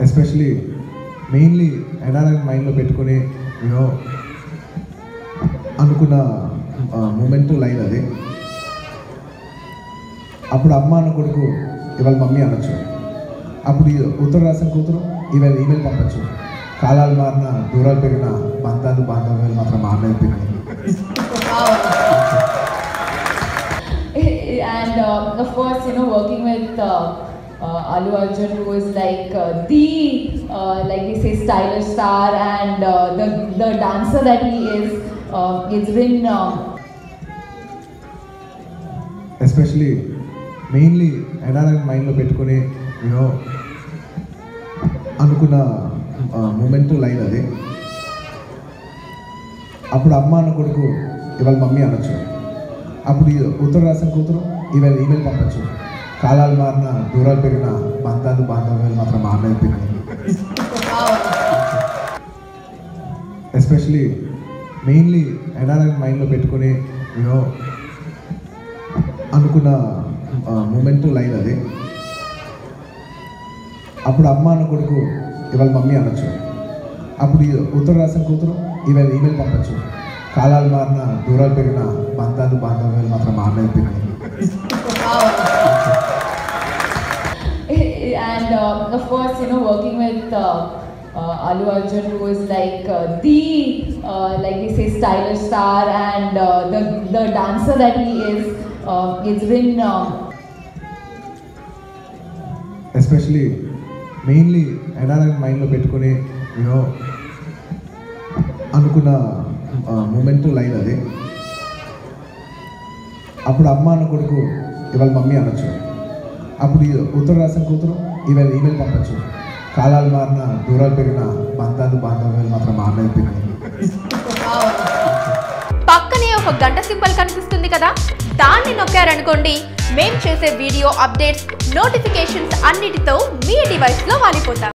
Especially mainly NRI మైండ్లో పెట్టుకుని you know అనుకున్న మూమెంట్ లైన్ అది. అప్పుడు అమ్మ అన్న కొడుకు ఇవాళ మమ్మీ అనొచ్చు. అప్పుడు ఉత్తరం రాసిన కూతురు ఇవాళ ఈమెయిల్ పంపచ్చు. కాలాలు మారిన దూరాలు పెరిగిన బంధాలు బాంధవ్యాలు మాత్రం మారలేకపోయినాయి and uh, of course, you know, working with uh, uh, Alu Arjun, who is like uh, the, uh, like we say, stylish star, and uh, the the dancer that he is. Uh, it's been Uh, Especially, mainly NRI మైండ్లో పెట్టుకుని you know అనుకున్న uh, moment లైన్ అది అప్పుడు అమ్మ అన్న కొడుకు ఇవాళ మమ్మీ అనొచ్చు అప్పుడు ఈ ఉత్తర రాసిన కూతురు ఇవాళ ఈమెయిల్ పంపచ్చు కాలాలు మారిన దూరాలు పెరిగిన బంధాలు బాంధవ్యాలు మాత్రం మారలేకపోయినాయి ఎస్పెషలీ మెయిన్లీ ఎన్ఆర్ఐ మైండ్లో పెట్టుకుని యూనో అనుకున్న మూమెంట్ లైన్ అది. అప్పుడు అమ్మ అన్న కొడుకు ఇవాళ మమ్మీ అనొచ్చు. అప్పుడు ఉత్తరం ఉత్తర రాసిన కూతురు ఇవాళ ఈమెయిల్ పంపచ్చు. కాలాలు మారిన దూరాలు పెరిగిన బంధాలు బాంధవ్యాలు మాత్రం మారలేకపోయినాయి working with uh, uh, Alu Arjun, who is like uh, the, uh, like we say, stylish star, and uh, the the dancer that he is. Uh, it's been especially especially mainly NRI మైండ్లో పెట్టుకుని you know అనుకున్న moment లైన్ అది అప్పుడు అమ్మ అన్న కొడుకు ఇవాళ మమ్మీ అనొచ్చు అప్పుడు ఉత్తరం రాసిన కూతురు ఇవాళ ఈమెయిల్ పంపచ్చు కాలాలు మారిన దూరాలు పెరిగిన బంధాలు బాంధవ్యాలు మాత్రం మారలేకపోయినాయి పక్కనే ఒక గంట సింబల్ కనిపిస్తుంది కదా? దాన్ని నొక్కారనుకోండి మేం చేసే వీడియో అప్డేట్స్ నోటిఫికేషన్స్ అన్నిటితో మీ డివైస్లో వాలిపోతాం.